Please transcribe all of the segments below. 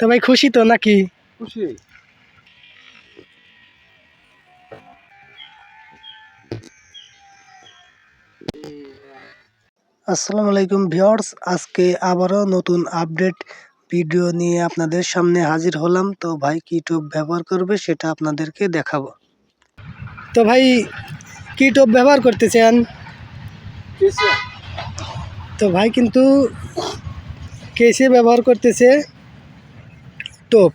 তো ভাই খুশি তো নাকি? খুশি। আসসালামু আলাইকুম ভিউয়ার্স আজকে আবারও নতুন আপডেট ভিডিও নিয়ে আপনাদের সামনে হাজির হলাম। তো ভাই কি টোপ ব্যবহার করবে সেটা আপনাদেরকে দেখাবো। তো ভাই কি টোপ ব্যবহার করতেছেন? তো ভাই কিন্তু কেসে ব্যবহার করতেছে। টোপ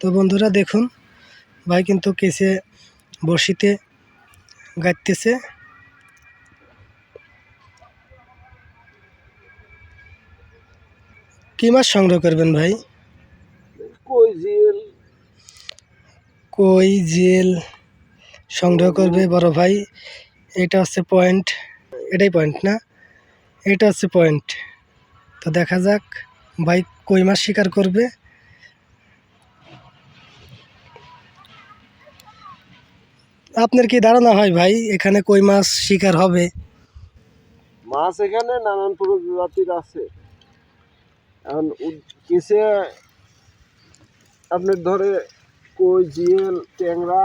তো বন্ধুরা দেখুন ভাই কিন্তু কেসে বড়শিতে গাইতেছে কি মাছ সংগ্রহ করবেন ভাই? কই জিল কই জেল সংগ্রহ করবে বড় ভাই। এটা হচ্ছে পয়েন্ট এটাই পয়েন্ট না? এটা হচ্ছে পয়েন্ট। তো দেখা যাক বাইক কই মাছ শিকার করবে। আপনার কি ধারণা হয় ভাই এখানে কই মাছ শিকার হবে? মাছ এখানে নানান প্রজাতির আছে। এখন কেসে আপনার ধরে কই জিএল ট্যাংরা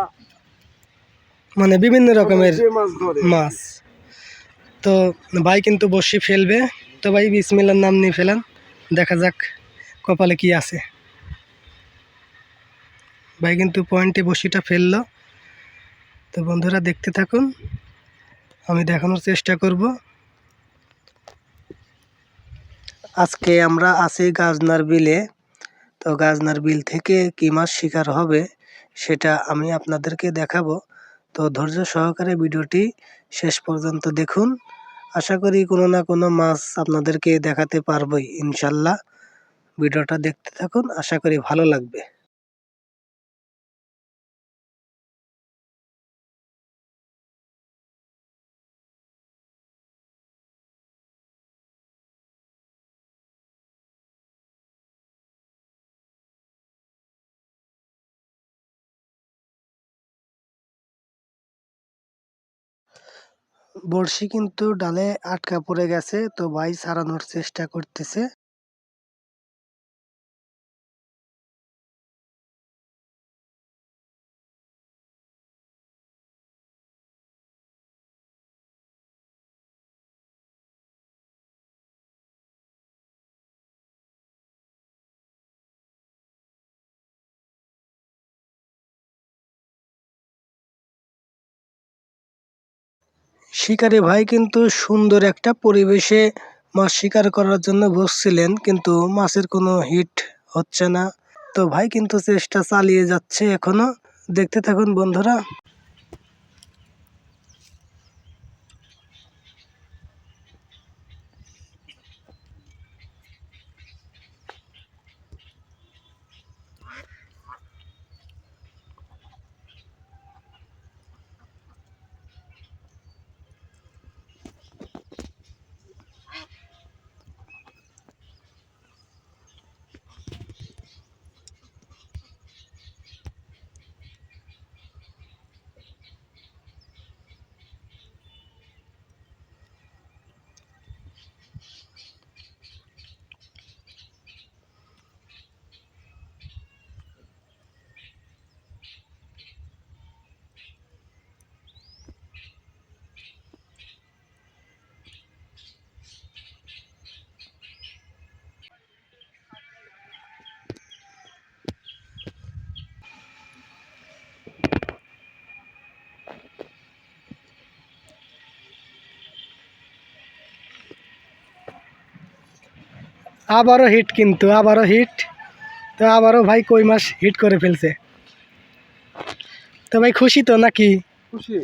মানে বিভিন্ন রকমের যে মাছ ধরে। মাছ। তো ভাই কিন্তু বসি ফেলবে। তো ভাই, বিসমিল্লার নাম নিয়ে ফেলেন। দেখা যাক কপালে কি আছে। ভাই কিন্তু পয়েন্টে বসিটা ফেলল। তো বন্ধুরা, দেখতে থাকুন। আমি দেখানোর চেষ্টা করব। আজকে আমরা আছি গাজনার বিলে। তো গাজনার বিল থেকে কি মাছ শিকার হবে, সেটা আমি আপনাদেরকে দেখাবো। তো ধৈর্য সহকারে ভিডিওটি শেষ পর্যন্ত দেখুন। আশা করি কোনো না কোনো মাছ আপনাদেরকে দেখাতে পারবই, ইনশাল্লাহ। ভিডিওটা দেখতে থাকুন, আশা করি ভালো লাগবে। বড়শি কিন্তু ডালে আটকা পড়ে গেছে তো ভাই ছাড়ানোর চেষ্টা করতেছে। শিকারি ভাই কিন্তু সুন্দর একটা পরিবেশে মাছ শিকার করার জন্য বসছিলেন, কিন্তু মাছের কোনো হিট হচ্ছে না। তো ভাই কিন্তু চেষ্টা চালিয়ে যাচ্ছে এখনও। দেখতে থাকুন বন্ধুরা। আবারও হিট কিন্তু, আবারও হিট তো আবারও ভাই কই মাস হিট করে ফেলছে? তো ভাই খুশি তো নাকি? খুশি।